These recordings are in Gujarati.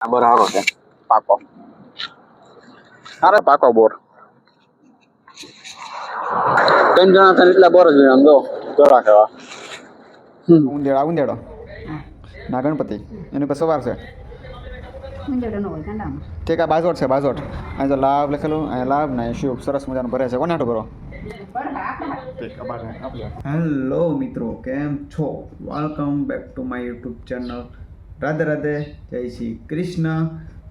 આ બોર સારો છે પાકો અરે પાકો બોર ત્રણ જણા થઈને એટલા બોર જ આમ જો ચોરા ખાવા ઉંદેડા ઉંદેડો ના ગણપતિ એની સવાર છે મંજોડો ન તે કા બાજોટ છે બાજોટ અહીં તો લાભ લખેલું અહીંયા લાભ ને શુભ સરસ મજાનું ભરે છે કોને હાટું ભરો હેલો મિત્રો કેમ છો welcome back to my YouTube channel Radhe Radhe, Jai Shri Krishna.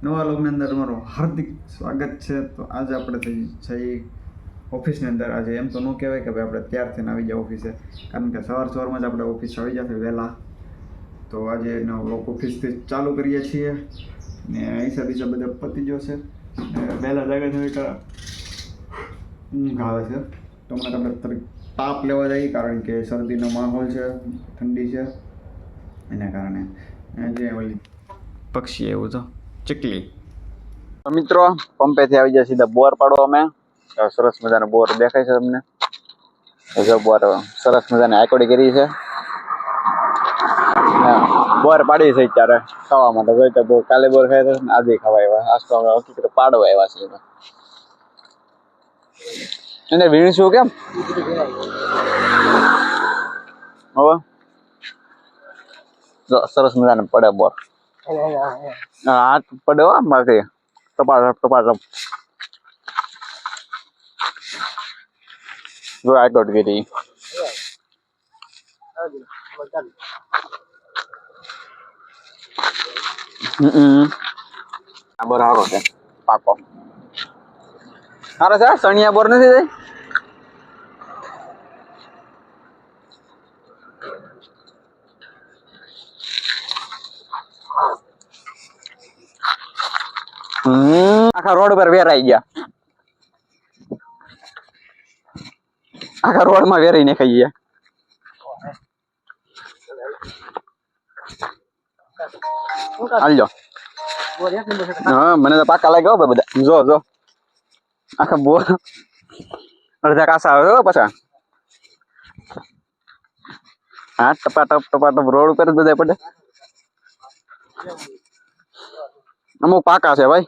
નવા લોગની અંદર તમારું હાર્દિક સ્વાગત છે. તો આજે આપણે થઈ જઈ ઓફિસની અંદર. આજે એમ તો ન કહેવાય કે ભાઈ આપણે ત્યાર થઈને આવી જાય ઓફિસે. કારણ કે સવાર સવારમાં જ આપણે ઓફિસ આવી જશે વહેલા. તો આજે એનો લોક ઓફિસથી ચાલુ કરીએ છીએ. ને હિસાબ હિસાબ બધા પતી ગયો છે વહેલા જાગે કે ઊંઘ આવે છે. તો હમણાં આપણે થોડીક તાપ લેવા જઈએ કારણ કે શરદીનો માહોલ છે, ઠંડી છે. એના કારણે જે ઓલી પક્ષી એવું તો. ચકલી. તો મિત્રો પંપેથી આવી જાય સીધા બોર પાડો અમે. સરસ મજાનો બોર દેખાય છે તમને. જો બોર સરસ મજાની આકોડી કરી છે. બોર પાડી છે અત્યારે ખાવા માટે. જોઈ તો કાલે બોર ખાય તો આજે ખાવા આવ્યા. આજ તો અમે હકીકત પાડવા આવ્યા છે એને વીણીશું કેમ? હવે. સરસ મજાને પડે બોર હા હાથ પડે હો આમ બાકી ટપાટ ટપાટ જો આગળ ગઈ હમ આ બોર સારો છે પાકો સારો છે સણિયા બોર નથી જાય હમ આખા રોડ પર વેરાઈ ગયા આખા રોડમાં વેરાઈને ખાઈ ગયા હાલજો હા મને તો પાકા લાગ્યો હો ભાઈ બધા જો જો આખા બોર અડધા કાસા આવે હો પાછા હા ટપા ટપ ટપા ટપ રોડ ઉપર જ બધા પડે અમુક પાકા છે ભાઈ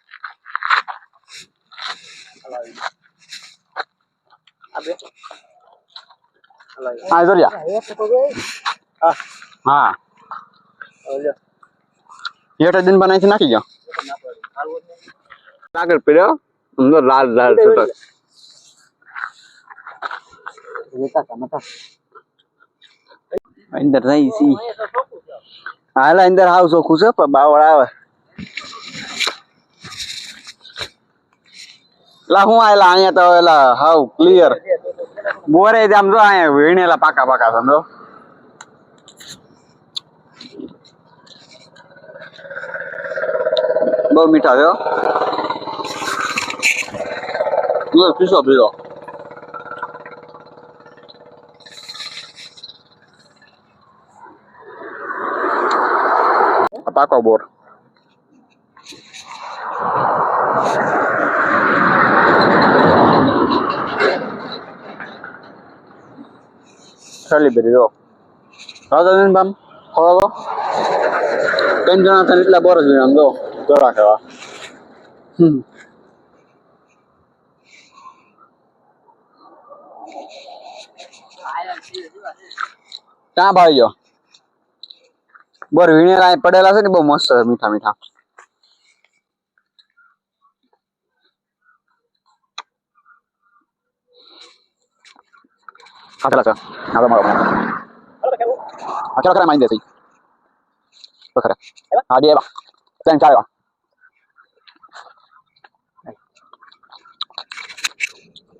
હા જોરિયા હા હેઠ દિન બનાવી નાખી ગયો. આગળ પીડ્યો અંદર લાલ લાલ છૂટક. અંદર નહીં સી હાલા અંદર હાવ ચોખ્ખું છે પણ બાવળ આવે. લા હું આયલા અહીંયા તો એલા હાવ ક્લિયર બોરે આમ જો અહીંયા વીણેલા પાકા પાકા સમજો બહુ મીઠા થયો. પીસો પીસો પાકો બોર. સેલિબ્રિટી જો રાધાબેન બામ ખોળો તો ત્રણ જણા થઈને એટલા બોર જ વીણા આમ જો ચોરા ખાવા હમ ક્યાં ભાઈ ગયો બોર વીણેલા પડેલા છે ને બહુ મસ્ત છે મીઠા મીઠા ખાધેલા છે હા મારો હા ચાલો ખરા મારી દેસી તો ખરા હા દે એવા ત્રણ ચાર એવા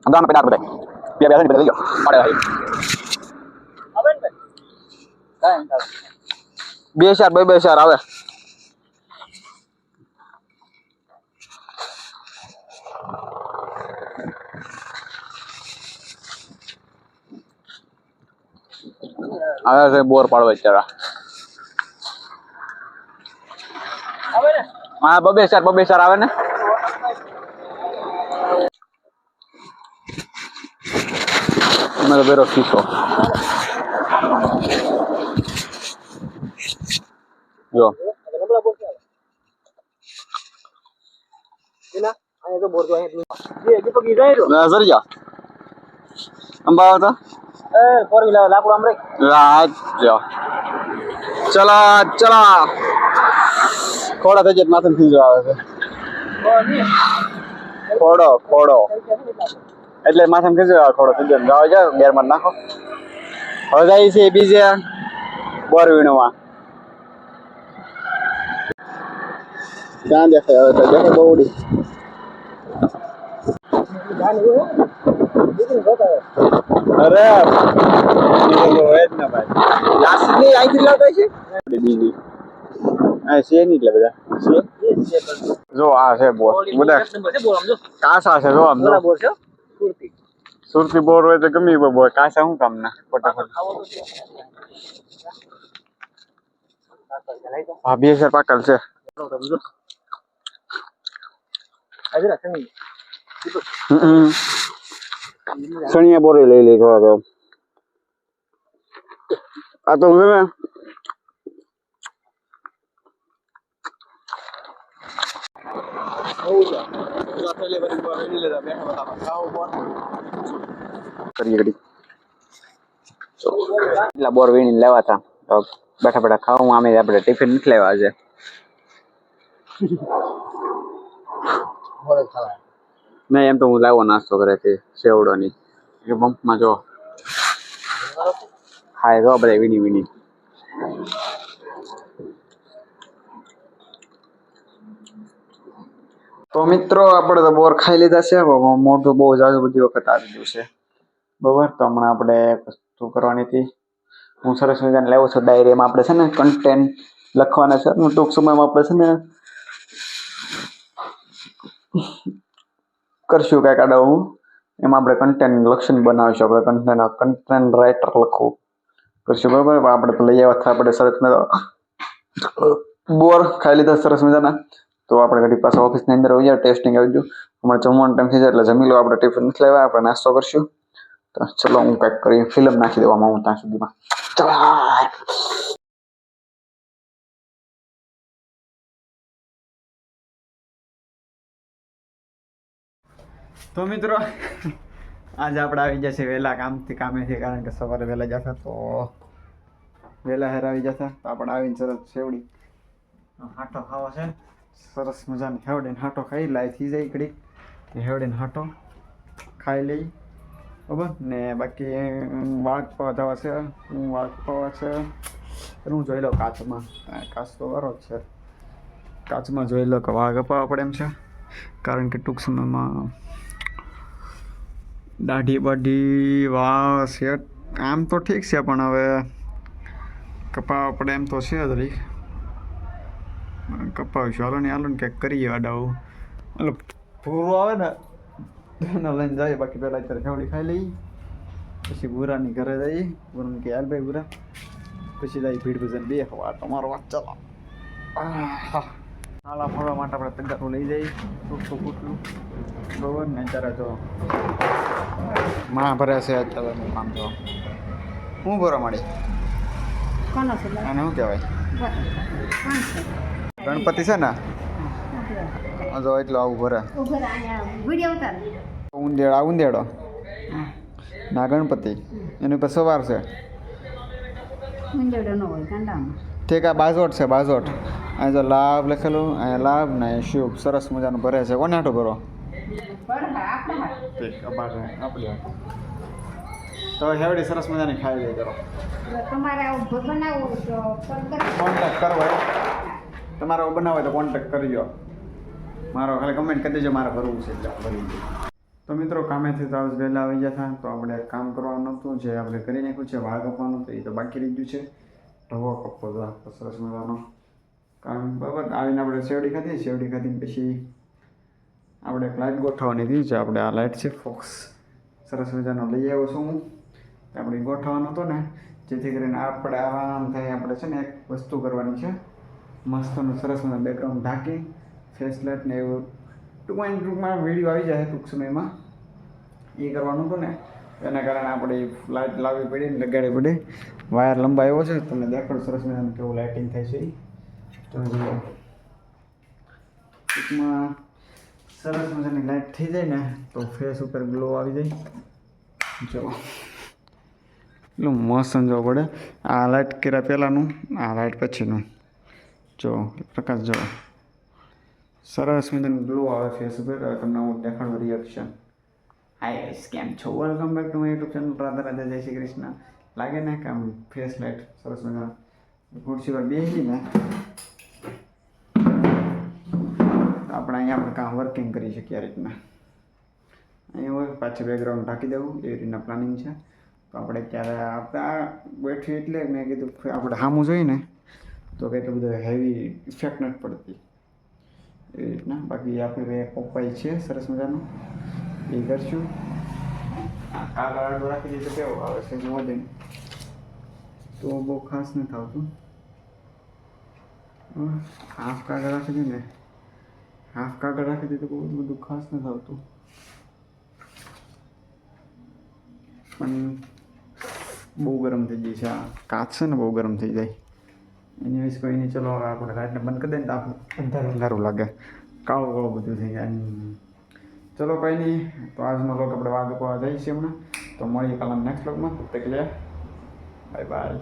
અમદાવાદ પેડા બધા બે બે બધા લઈ જાઓ પડે ભાઈ બે ચાર બે આવે છે બોર પાડવા અત્યારે. હા બબે ચાર બબે સર આવે ને? મારો બેરો ખીસો જો ના, સરી જા અંબા તો રાત જો ચલા ચલા ખોડા થઈ જાય માથે ખીજો આવે છે ખોડો ખોડો એટલે માથે ખીજો આવે ખોડો થઈ જાય ગાવ જાવ બેરમાં નાખો હવે જાય છે બીજે બોર વીણવા ક્યાં દેખાય હવે તો દેખાય બહુડી અરે હોય જ ને ભાઈ. લાસ્ટની લાવતા છે? બીજી. આ છે નહીં એટલે બધા? જો આ છે બોર. બધા કાસા છે જો આમ. સુરતી. બોર હોય તો ગમે એ બોર કાસા શું કામ ના ફટાફટ હા બે હજાર પાકલ છે. હમ. સણિયા બોરી લઈ લઈ થોડા આ તો છે એટલા બોર વીણીને લેવા હતા બેઠા બેઠા ખાવું આમે આપણે ટિફિન નથી લેવા આજે. નહીં એમ તો હું લાવો નાસ્તો કરે છે સેવડો ની એ પંપમાં જો હાય, જો બધા વીણી વીણી. તો મિત્રો, આપણે તો બોર ખાઈ લીધા છે મોઢું બહુ જાજુ બધી વખત આવી ગયું છે. બરોબર, તો હમણાં આપણે વસ્તુ કરવાની હતી. હું સરસ મજાને લેવો છું ડાયરીમાં આપણે છે ને કન્ટેન્ટ લખવાના છે. ટૂંક સમયમાં આપણે છે ને કરશું કાંઈક આડા હું. એમાં આપણે કન્ટેન્ટ લક્ષણ બનાવીશું. આપણે કન્ટેન્ટ કન્ટેન્ટ રાઇટર લખવું કરશું. બરાબર? આપણે લઈ આવ્યા હતા આપણે સરસ મજા બોર ખાઈ લીધા સરસ મજાના. તો આપણે ઘડી પાસે ઓફિસની અંદર આવી જાય ટેસ્ટિંગ આવી ગયું. હમણાં જમવાનો ટાઈમ થઈ જાય એટલે જમી લો. આપણે ટિફિન નથી લેવા આપણે નાસ્તો કરશું. તો ચલો, હું કંઈક કરી ફિલ્મ નાખી દેવામાં હું ત્યાં સુધીમાં. તો મિત્રો આજે આપણે આવી જશે વહેલા કામથી કામેથી કારણ કે સવારે વહેલા જતા તો વહેલા હેર આવી જશે તો આપણે આવીને સરસ સેવડી હાટો ખાવો છે. સરસ મજાની હેવડીને હાટો ખાઈ લાઈ થઈ જાય ઘડી હેવડીને હાટો ખાઈ લઈ. બરાબર? ને બાકી વાઘ પવા જવા છે. હું વાઘ પવા છે. હું જોઈ લઉં કાચમાં. કાચ તો વારો જ છે. કાચમાં જોઈ લો કે વાઘ અપાવવા પડે એમ છે. કારણ કે ટૂંક સમયમાં દાઢી બાઢી વાસ શેટ આમ તો ઠીક છે, પણ હવે કપાવવા પડે એમ તો છે જ રહી કપાવીશું. હાલો ને હાલો ને કંઈક કરીએ અડાવું એટલે ભૂરો આવે ને લઈને જાય બાકી પહેલાં અત્યારે ખેવડી ખાઈ લઈ પછી ભૂરાની ઘરે જઈએ. ભૂરાને કે હાલ ભાઈ ભૂરા. પછી જાય ભીડ ભજન બે વાર તમારો વાત ચાલો. નાલા ફરવા માટે આપણે તગારું લઈ જઈએ. ટૂંકું ફૂટલું બરોબર ને? અત્યારે તો માં ભરે છે અત્યારે કામ તો. હું ભરવા છે અને શું કહેવાય? ગણપતિ છે ને? જો એટલો આવું ભરે ઉંદેડ અહીંયા ઉતાર. ઉંદેડા ના ગણપતિ. એની પર સવાર છે. ઠીક આ બાજોટ છે બાજોટ. અહીં જો લાભ લખેલું અહીંયા લાભ ને શુભ સરસ મજાનું ભરે છે. કોને આટો ભરો? ઠીક અબાર આપણી તો હેવડી સરસ મજાની ખાઈ લઈ કરો. તમારે બનાવવું તો કોન્ટેક્ટ કરવો તમારે હોય તો કોન્ટેક્ટ કરજો. મારો ખાલી કમેન્ટ કરી દેજો મારે ભરવું છે એટલે ભરી દઈએ તો મિત્રો કામેથી તો આજ વહેલા આવી ગયા હતા. તો આપણે કામ કરવાનું હતું જે આપણે કરી નાખ્યું છે વાળ કપવાનું તો એ તો બાકી રહી ગયું છે. ઢવો કપો તો સરસ મજાનો. કામ બરાબર આવીને આપણે શેવડી ખાધી શેવડી ખાધી પછી આપણે એક લાઇટ ગોઠવવાની હતી જે આપણે આ લાઇટ છે ફોક્સ. સરસ મજાનો લઈ આવ્યો છું હું. આપણે ગોઠવવાનો હતો ને, જેથી કરીને આપણે આરામ થાય આપણે છે ને એક વસ્તુ કરવાની છે. મસ્તનું સરસ મજાનું બેકગ્રાઉન્ડ ઢાંકી ફેસલેટ ને એવું. ટૂંકમાં ટૂંકમાં વીડિયો આવી જાય ટૂંક સમયમાં. એ કરવાનું હતું ને, એના કારણે આપણે લાઇટ લાવવી પડે ને લગાડવી પડે. વાયર લંબાવ્યો છે, તમને દેખાડું સરસ મજાનું કેવું લાઇટિંગ થાય છે તમે જુઓ. ટૂંકમાં સરસ મજાની લાઇટ થઈ જાય ને, તો ફેસ ઉપર ગ્લો આવી જાય. જો. એટલું મસ્ત જોવા પડે. આ લાઇટ કર્યા પહેલાંનું, આ લાઇટ પછીનું. જો પ્રકાશ જો સરસ મજાનું ગ્લો આવે ફેસ ઉપર. તમને હું દેખાડું રિએક્શન હાય ગાઈસ કેમ છો? Welcome back to my YouTube channel Radha Radha, Jai Shri Krishna. લાગે ને કે આમ ફેસ લાઇટ સરસ મજા ખુરશી પર બેસી અહીંયા આપણે કામ વર્કિંગ કરી શકીએ આ રીતના. અહીંયા હોય, પાછું બેકગ્રાઉન્ડ ઢાંકી દેવું, એવી રીતના પ્લાનિંગ છે. તો આપણે ત્યારે આપણે આ બેઠી એટલે મેં કીધું આપણે સામું જોઈએ ને તો કેટલું બધું હેવી ઇફેક્ટ નથી પડતી. એવી રીતના. બાકી આપણે બે પપ્પાઈ છે સરસ મજાનું. એ કરશું. આ આડું રાખી દઈએ કેવો આવે છે ને. તો બહુ ખાસ નથી આવતું. હાફ કાગળ રાખી દે ને. હાફ કાગળ રાખી તો બહુ બધું ખાસ નથી આવતું. પણ બહુ ગરમ થઈ જાય છે આ. કાચ છે ને બહુ ગરમ થઈ જાય. એની વિશે કોઈ નહીં, ચલો આપણે લાઇટને બંધ કરી દઈએ તો આપણે અંધારું અંધારું લાગે. કાળું કાળું બધું થઈ જાય. ચલો કંઈ નહીં, તો આજનો લોક આપણે વાગવા જઈએ છીએ હમણાં. તો મળીએ કાલના નેક્સ્ટ લોકમાં તકલે બાય બાય